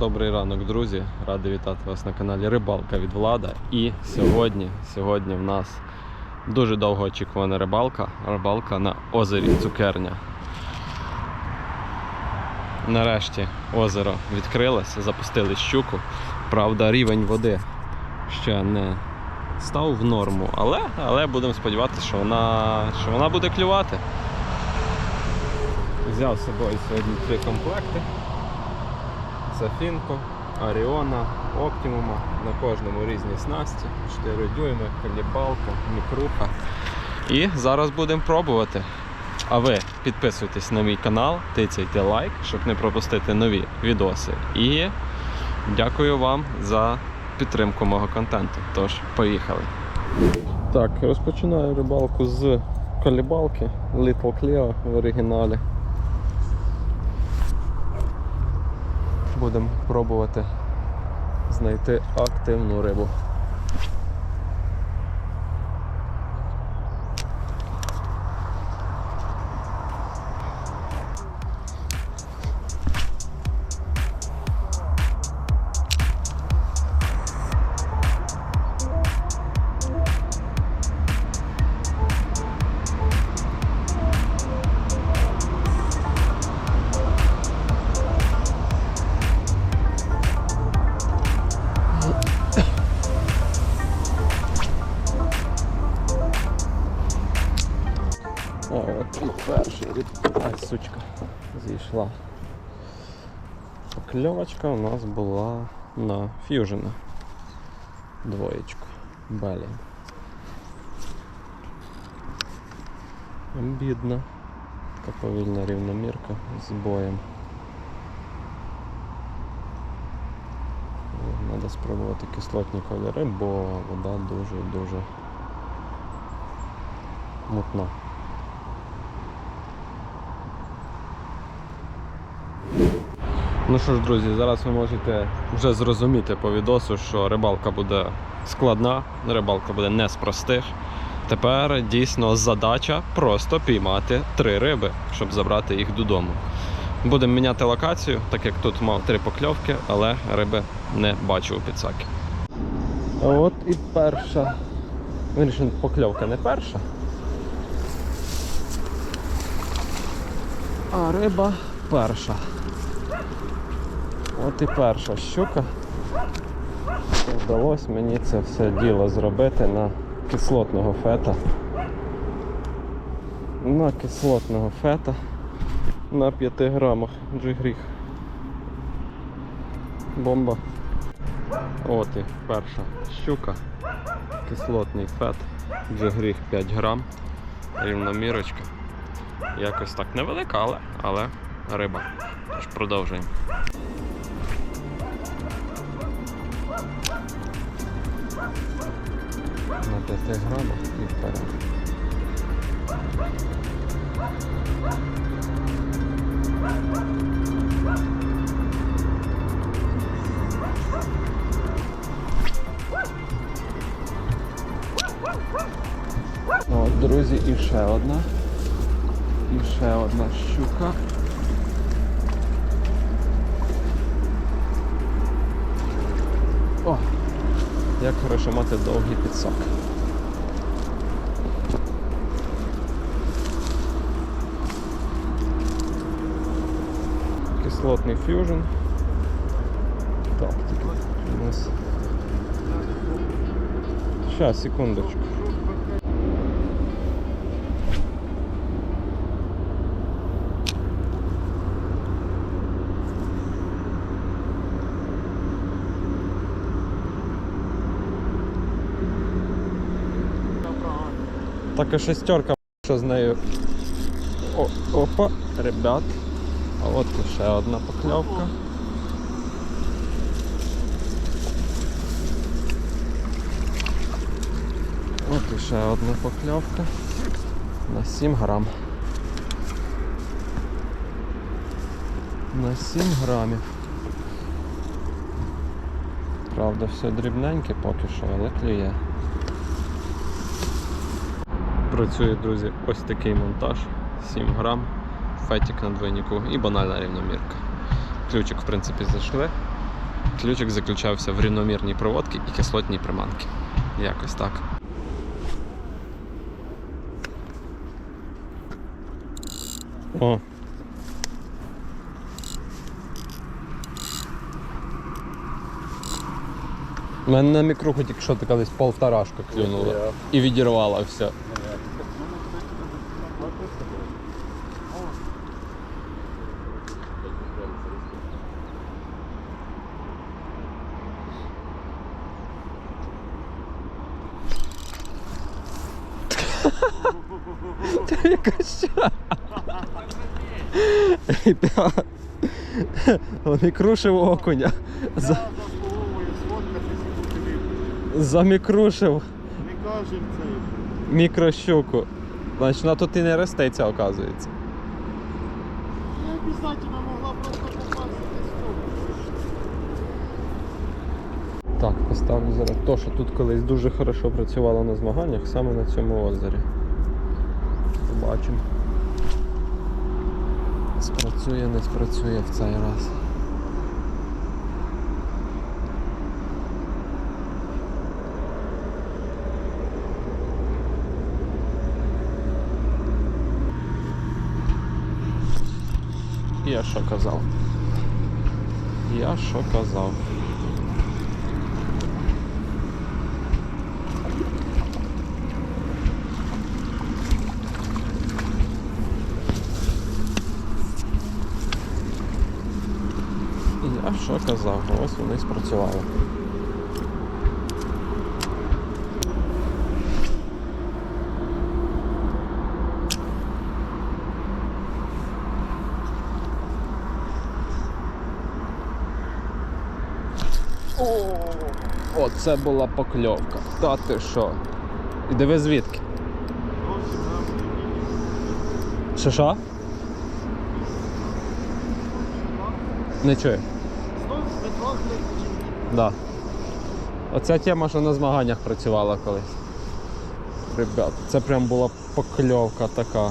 Добрий ранок, друзі. Радий вітати вас на каналі Рибалка від Влада. І сьогодні, сьогодні в нас дуже довго очікувана рибалка. Рибалка на озері Цукерня. Нарешті озеро відкрилося, запустили щуку. Правда, рівень води ще не став в норму, але, але будемо сподіватися, що вона, що вона буде клювати. Взяв з собою сьогодні три комплекти. Сафінко, Аріона, Оптимума, на кожному різні снасті, 4 дюйми, калібалка, мікруха. І зараз будемо пробувати. А ви підписуйтесь на мій канал, тицяйте лайк, щоб не пропустити нові відоси. І дякую вам за підтримку мого контенту. Тож, поїхали. Так, розпочинаю рибалку з калібалки Little Cleo в оригіналі. Будемо пробувати знайти активну рибу. сучка. Зійшла. Покльовочка у нас була на ф'южена. Двоєчку. Белі. Бідна. Така повільна рівномірка з боєм. Треба спробувати кислотні кольори, бо вода дуже-дуже мутна. Ну що ж, друзі, зараз ви можете вже зрозуміти по відосу, що рибалка буде складна, рибалка буде не з простих. Тепер дійсно задача просто піймати три риби, щоб забрати їх додому. Будемо міняти локацію, так як тут мав три покльовки, але риби не бачу у підсакі. От і перша. Вирішив, покльовка не перша. А риба перша. От і перша щука. Вдалося мені це все діло зробити на кислотного фета. На кислотного фета на 5 грамах джигріх. Бомба. От і перша щука. Кислотний фет. Джигріх 5 грам. Рівномірочка. Якось так невелика, але, але риба. Тож продовжуємо. На 5 грамах і вперед. Друзі, і ще одна. І ще одна щука. Хорошо мати довгий підсак. Кислотний фьюжн. Так, тільки у нас. Щас, секундочку. Така шестерка, що з нею. О, опа, ребят. А от і ще одна покльовка. От і ще одна покльовка. На 7 грам. На 7 грамів. Правда, все дрібненьке поки що, але клює. Працює, друзі, ось такий монтаж. 7 грам, фетик на двойнику і банальна рівномірка. Ключик, в принципі, зайшли. ключик заключався в рівномірній проводці і кислотній приманки. Якось так. О. У мене на мікруху тільки що така десь полторашка клюнула. І відірвала все. Це якась ща. Замікрушив окуня. Замікрушив Не кажемо це. мікрощуку. Значить, вона тут і не ростеться, оказується. Не обов'язково могла просто попасти з Так, поставлю зараз то, що тут колись дуже хорошо працювало на змаганнях, саме на цьому озері. Побачимо. Спрацює, не спрацює в цей раз. Я що казав? Я що казав? Я що казав? Ось вони спрацювали. Оце була покльовка. Та ти що? І диви звідки? Що що? Не чую. Да. Оця тема, що на змаганнях працювала колись. Ребят, це прям була покльовка така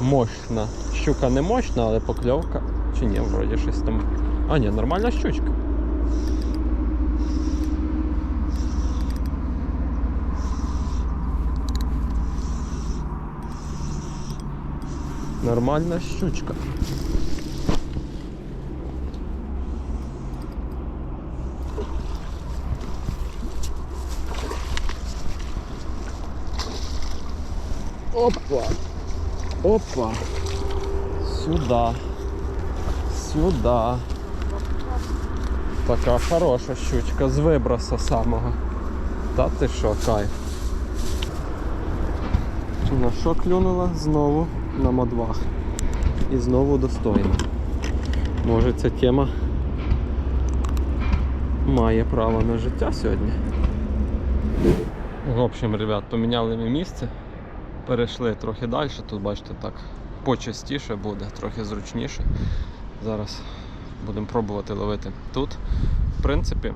мощна. Щука не мощна, але покльовка. Чи ні, вроді щось там. А, ні, нормальна щучка. Нормальна щучка. Опа. Опа. Сюда. Сюда. Така хороша щучка з виброса самого. Та ти що, кайф. На що клюнула? Знову на модвах. І знову достойно. Може ця тема має право на життя сьогодні. В общем, ребят, поміняли ми місце. Перейшли трохи далі, тут бачите так почастіше буде, трохи зручніше. Зараз будемо пробувати ловити тут. В принципі,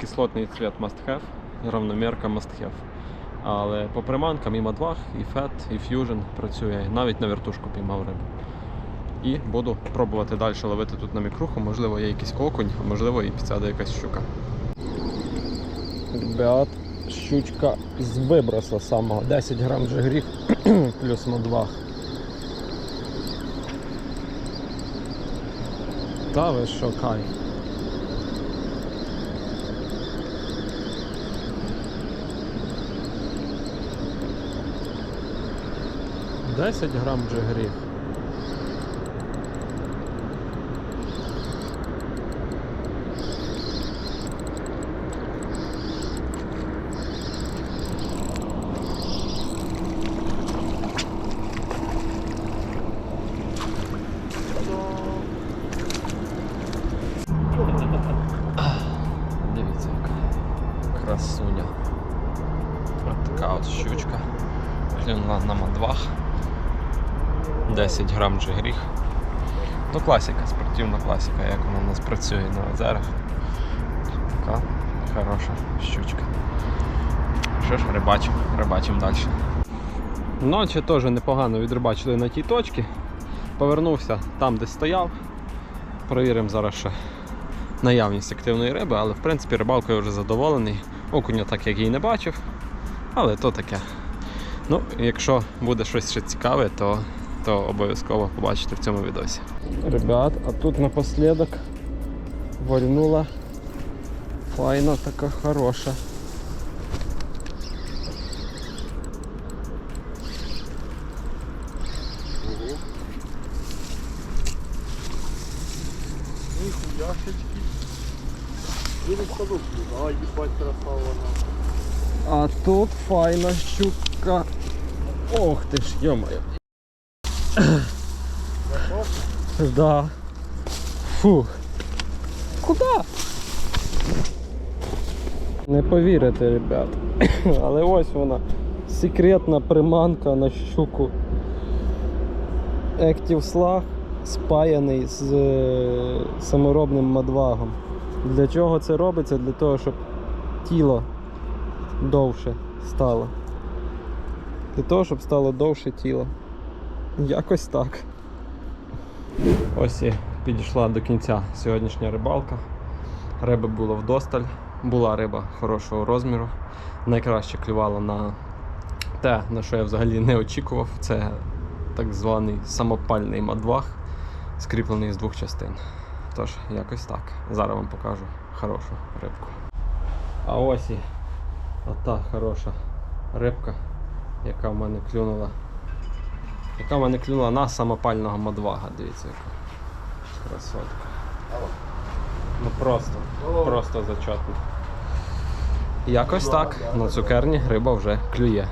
кислотний цвет must have, равномірка must have. Але по приманкам і мадвах, і FET, і Fusion працює, навіть на вертушку піймав рибу. І буду пробувати далі ловити тут на мікруху, можливо, є якийсь окунь, а можливо і підсяде якась щука. Ребят, щучка з виброса самого. 10 грам вже гріх, плюс на 2. Та ви що, кай. Десять грам вже гріх. 10 грам же гріх. Ну класика, спортивна класика, як вона у нас працює на озерах. Така хороша щучка. Що ж, рибачимо, рибачимо далі. Ночі теж непогано відрибачили на тій точці. Повернувся там, де стояв. Провіримо зараз ще наявність активної риби, але в принципі рибалкою вже задоволений. Окуня так як і не бачив, але то таке. Ну, якщо буде щось ще цікаве, то, то обов'язково побачите в цьому відосі. Ребят, а тут напослідок вальнула файна така хороша. Ніхуяшечки. Він садок. А, їбать, красава вона. А тут файна щука. Ох ти ж, йомаю. Да. Фу. Куда? Не повірите, ребят. Але ось вона. Секретна приманка на щуку. Active Slag спаяний з е, саморобним мадвагом. Для чого це робиться? Для того, щоб тіло довше стало. Для того, щоб стало довше тіло. Якось так. Ось і підійшла до кінця сьогоднішня рибалка. Риби було вдосталь. Була риба хорошого розміру. Найкраще клювала на те, на що я взагалі не очікував. Це так званий самопальний мадваг, скріплений з двох частин. Тож, якось так. Зараз вам покажу хорошу рибку. А ось і ота хороша рибка, яка в мене клюнула. Яка в мене клюнула на самопального мадвага, дивіться яка. Красотка. Ну просто, просто зачетно. Якось так. На цукерні риба вже клює.